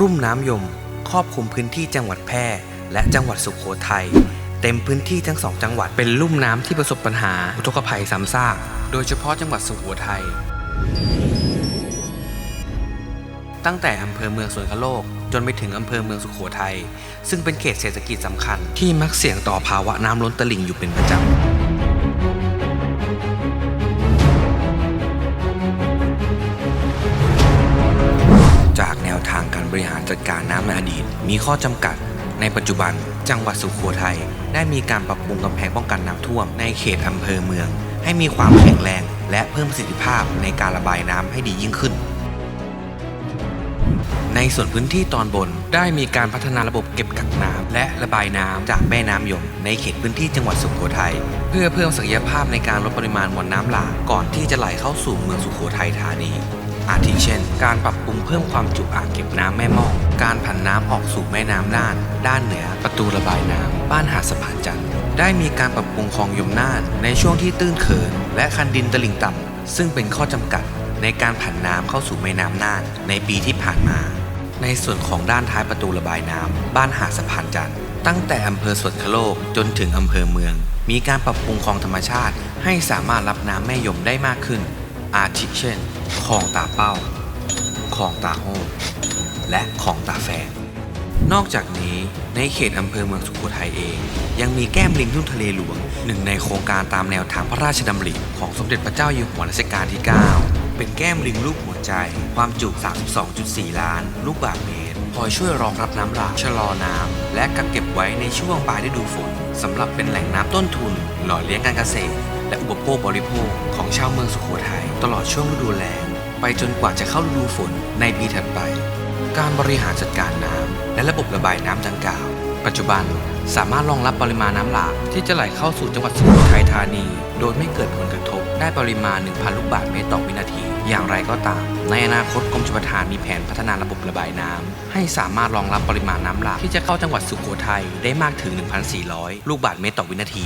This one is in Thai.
รุ่มน้ำยม ครอบคลุมพื้นที่จังหวัดแพร่ และจังหวัดสุโขทัยเต็มพื้นที่ทั้งสองจังหวัดเป็นลุ่มน้ำที่ประสบปัญหา อุทกภัยซ้ำซากโดยเฉพาะจังหวัดสุโขทัยตั้งแต่อำเภอเมืองสวนคโลก จนไปถึงอำเภอเมืองสุโขทัยซึ่งเป็นเขตเศรษฐกิจสำคัญ ที่มักเสี่ยงต่อภาวะน้ำล้นตลิ่งอยู่เป็นประจำ ริหารจัดการน้ำในอดีต มีข้อจำกัด ในปัจจุบัน จังหวัดสุโขทัยได้มีการปรับปรุงกำแพงป้องกันน้ำท่วมในเขตอำเภอเมือง ให้มีความแข็งแรง และเพิ่มประสิทธิภาพในการระบายน้ำให้ดียิ่งขึ้น ในส่วนพื้นที่ตอนบนได้มีการพัฒนาระบบเก็บกักน้ำและระบายน้ำจากแม่น้ำยม ในเขตพื้นที่จังหวัดสุโขทัยเพื่อเพิ่มศักยภาพในการลดปริมาณมวลน้ำหลากก่อนที่จะไหลเข้าสู่เมืองสุโขทัยธานี อาทิเช่น การปรับปรุงเพิ่มความจุอ่างเก็บน้ำแม่มอก การผันน้ำออกสู่แม่น้ำน่าน ด้านเหนือ ประตูระบายน้ำ บ้านหาดสะพานจันทร์ ได้มีการปรับปรุงคลองยมน่าน ในช่วงที่ตื้นเขิน และคันดินตลิ่งต่ำซึ่งเป็นข้อจำกัด ในการผันน้ำเข้าสู่แม่น้ำน่าน ในปีที่ผ่านมา ในส่วนของด้านท้ายประตูระบายน้ำ บ้านหาดสะพานจันทร์ ตั้งแต่อำเภอสวนคโลกจนถึงอำเภอเมือง มีการปรับปรุงคลองธรรมชาติ ให้สามารถรับน้ำแม่ยมได้มากขึ้น อาทิเช่นคลองตาเป้าคลองตาโฮและคลองตาแฝกนอกจากนี้ในเขตอำเภอเมืองสุโขทัยเอง ยังมีแก้มลิงทุ่งทะเลหลวง หนึ่งในโครงการตามแนวทางพระราชดำริของสมเด็จพระเจ้าอยู่หัวรัชกาลที่ 9 เป็นแก้มลิงรูปหัวใจ ความจุ 32.4 ล้าน ลูกบาศก์เมตรคอยช่วยรองรับน้ำหลากชะลอน้ำและกักเก็บไว้ในช่วงปลายฤดูฝนสำหรับเป็นแหล่งน้ำต้นทุน หล่อเลี้ยงการเกษตร และอุปโภคบริโภคของชาวเมืองสุโขทัยตลอดช่วงฤดูแล้งไปจนกว่าจะเข้าฤดูฝนในปีถัดไป การบริหารจัดการน้ำและระบบระบายน้ำดังกล่าว ปัจจุบันสามารถรองรับปริมาณน้ำหลากที่จะไหลเข้าสู่จังหวัดสุโขทัยธานี โดยไม่เกิดผลกระทบได้ปริมาณ 1,000 ลูกบาศก์เมตรต่อวินาที อย่างไรก็ตาม ในอนาคตกรมชลประทานมีแผนพัฒนาระบบระบายน้ำให้สามารถรองรับปริมาณน้ำหลากที่จะเข้าจังหวัดสุโขทัยได้มากถึง 1,400 ลูกบาศก์เมตรต่อวินาที